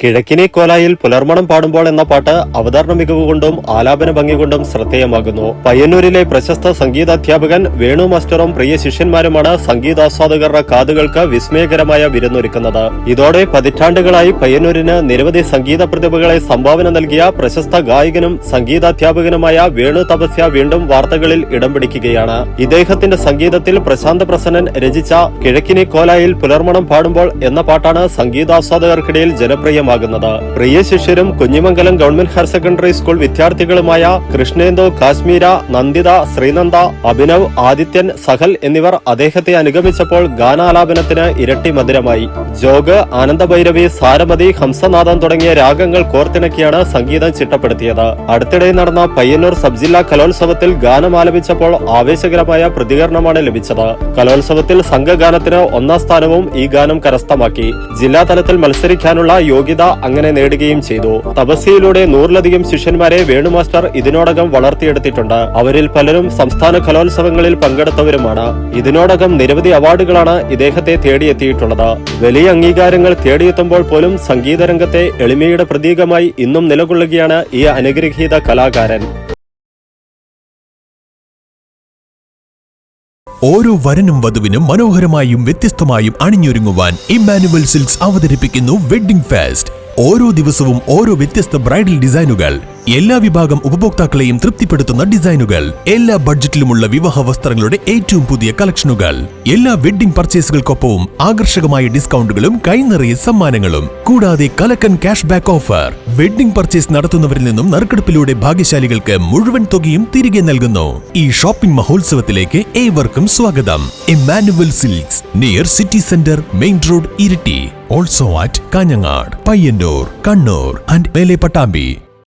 കിഴക്കിനെ കോലായിൽ പുലർമണം പാടുമ്പോൾ എന്ന പാട്ട് അവതരണ മികവ് കൊണ്ടും ആലാപന ഭംഗി കൊണ്ടും ശ്രദ്ധേയമാകുന്നു. പയ്യന്നൂരിലെ പ്രശസ്ത സംഗീതാധ്യാപകൻ വേണു മാസ്റ്ററും പ്രിയ ശിഷ്യന്മാരുമാണ് സംഗീതാസ്വാദകരുടെ കാതുകൾക്ക് വിസ്മയകരമായ വിരുന്നൊരുക്കുന്നത്. ഇതോടെ പതിറ്റാണ്ടുകളായി പയ്യന്നൂരിന് നിരവധി സംഗീത പ്രതിഭകളെ സംഭാവന നൽകിയ പ്രശസ്ത ഗായകനും സംഗീതാധ്യാപകനുമായ വേണു തപസ്യ വീണ്ടും വാർത്തകളിൽ ഇടം പിടിക്കുകയാണ്. ഇദ്ദേഹത്തിന്റെ സംഗീതത്തിൽ പ്രശാന്ത പ്രസന്നൻ രചിച്ച കിഴക്കിനെ കോലായിൽ പുലർമണം പാടുമ്പോൾ എന്ന പാട്ടാണ് സംഗീതാസ്വാദകർക്കിടയിൽ ജനപ്രിയമാകുന്നത് പ്രിയ ശിഷ്യരും Kunhimangalam government higher secondary school വിദ്യാർത്ഥികളുമായ Krishnendu Kashmira Nanditha Sreenanda Abhinav Adithyan Sahal എന്നിവർ അദ്ദേഹത്തെ അനുഗമിച്ചപ്പോൾ ഗാനാലാപനത്തിന് ഇരട്ടി മധുരമായി. ജോഗ് ആനന്ദഭൈരവി സാരമതി ഹംസനാഥം തുടങ്ങിയ രാഗങ്ങൾ കോർത്തിണക്കിയാണ് സംഗീതം ചിട്ടപ്പെടുത്തിയത്. അടുത്തിടെ നടന്ന പയ്യന്നൂർ സബ് ജില്ലാ കലോത്സവത്തിൽ ഗാനമാലപിച്ചപ്പോൾ ആവേശകരമായ പ്രതികരണമാണ് ലഭിച്ചത്. കലോത്സവത്തിൽ സംഘഗാനത്തിന് ഒന്നാം സ്ഥാനവും ഈ ഗാനം കരസ്ഥമാക്കി. ജില്ലാതലത്തിൽ മത്സരിക്കാനുള്ള യോഗ്യത അങ്ങനെ നേടുകയും ചെയ്തു. തപസ്യയിലൂടെ നൂറിലധികം ശിഷ്യന്മാരെ വേണുമാസ്റ്റർ ഇതിനോടകം വളർത്തിയെടുത്തിട്ടുണ്ട്. അവരിൽ പലരും സംസ്ഥാന കലോത്സവങ്ങളിൽ പങ്കെടുത്തവരുമാണ്. ഇതിനോടകം നിരവധി അവാർഡുകളാണ് ഇദ്ദേഹത്തെ തേടിയെത്തിയിട്ടുള്ളത്. വലിയ അംഗീകാരങ്ങൾ തേടിയെത്തുമ്പോൾ പോലും സംഗീതരംഗത്തെ എളിമയുടെ പ്രതീകമായി ഇന്നും നിലകൊള്ളുകയാണ് ഈ അനുഗ്രഹീത കലാകാരൻ. ഓരോ വരനും വധുവിനും മനോഹരമായും വ്യത്യസ്തമായും അണിഞ്ഞൊരുങ്ങുവാൻ ഇമ്മാനുവൽ സിൽക്സ് അവതരിപ്പിക്കുന്നു വെഡ്ഡിംഗ് ഫാസ്റ്റ്. ഓരോ ദിവസവും ഓരോ വ്യത്യസ്ത ബ്രൈഡൽ ഡിസൈനുകൾ. എല്ലാ വിഭാഗം ഉപഭോക്താക്കളെയും തൃപ്തിപ്പെടുത്തുന്ന ഡിസൈനുകൾ. എല്ലാ ബഡ്ജറ്റിലുമുള്ള വിവാഹ വസ്ത്രങ്ങളുടെ ഏറ്റവും പുതിയ കളക്ഷനുകൾ. എല്ലാ വെഡ്ഡിംഗ് പർച്ചേസുകൾക്കൊപ്പവും ആകർഷകമായ ഡിസ്കൗണ്ടുകളും കൈനിറയ സമ്മാനങ്ങളും. കൂടാതെ കലക്കൻ cash back offer. Wedding purchase നടത്തുന്നവരിൽ നിന്നും നറുക്കെടുപ്പിലൂടെ ഭാഗ്യശാലികൾക്ക് മുഴുവൻ തുകയും തിരികെ നൽകുന്നു. ഈ ഷോപ്പിംഗ് മഹോത്സവത്തിലേക്ക് ഏവർക്കും സ്വാഗതം. Emmanuel silks near city centre main road Iritty. Also at Kanhangad Payyanur Kannur and Mele Pattambi